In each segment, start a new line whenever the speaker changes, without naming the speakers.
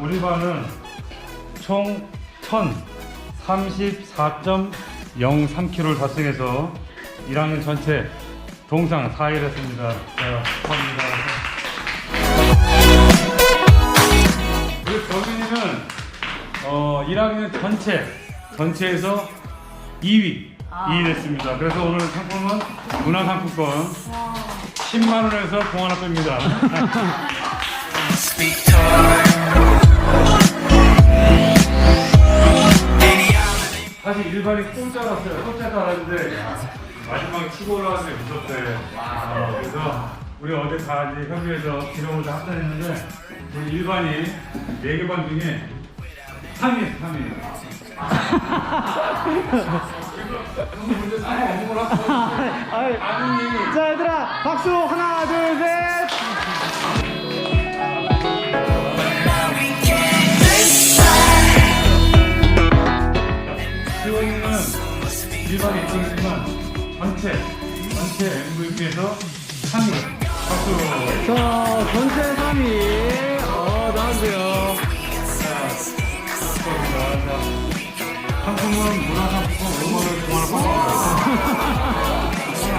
우리 반은 총 1034.03km를 달성해서 1학년 전체 동상 4위를 했습니다. 자, 감사합니다. 1학년 전체 전체에서 2위 2위 됐습니다. 그래서 오늘 상품은 문화상품권 10만 원에서 공 하나 뺍니다. 사실 일반이 공짜랐어요. 공짜도 알았는데 야, 마지막에 치고 올라왔는데 무섭대. 어, 그래서 우리 어제 다 이제 협의해서 기록을 다 합산했는데 우리 일반이 4개 반 중에 3위, 3위. 형님 문제 상없는 거라. 아니,
자 얘들아 박수 하나 둘 셋
지원이는 일반이 있지만 전체, 전체 MVP에서 3위. 박수.
자 전체 3위
상품은 문화상품권 5만원, 9만원
자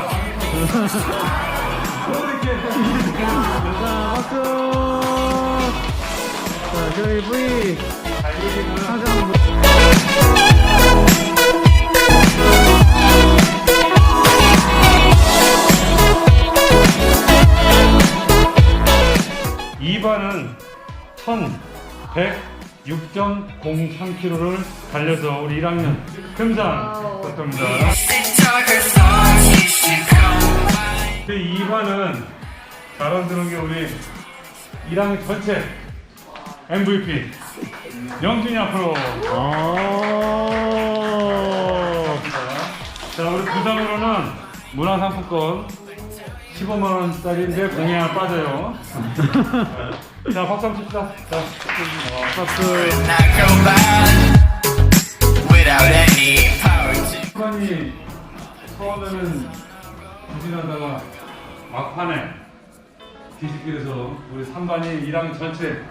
박수 자 저희 V 상장
이 2반은 1106.03km를 달려서 우리 1학년 금상 떴습니다.
Stick to her songs. You should come by.
그 2반은 자랑 드는 게 우리 1학년 전체 MVP 영준이 앞으로 어자 우리 부상으로는 문화상품권 15만 원짜리인데 공이 빠져요. 자 박수 한번 칩시다. 자, 어, 박수.
Not.
시간이 처음에는 부진하다가 막판에 뒤집기해서 우리 3반이 1학년 전체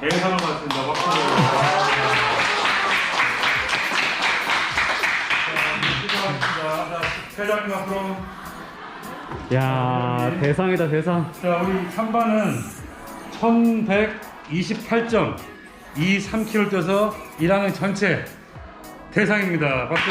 대상을 받습니다. 박수. 자, 회장님 앞으로.
야 대상이다 대상
자, 우리 3반은 1128.23km 뛰어서 1학년 전체 대상입니다. 박수.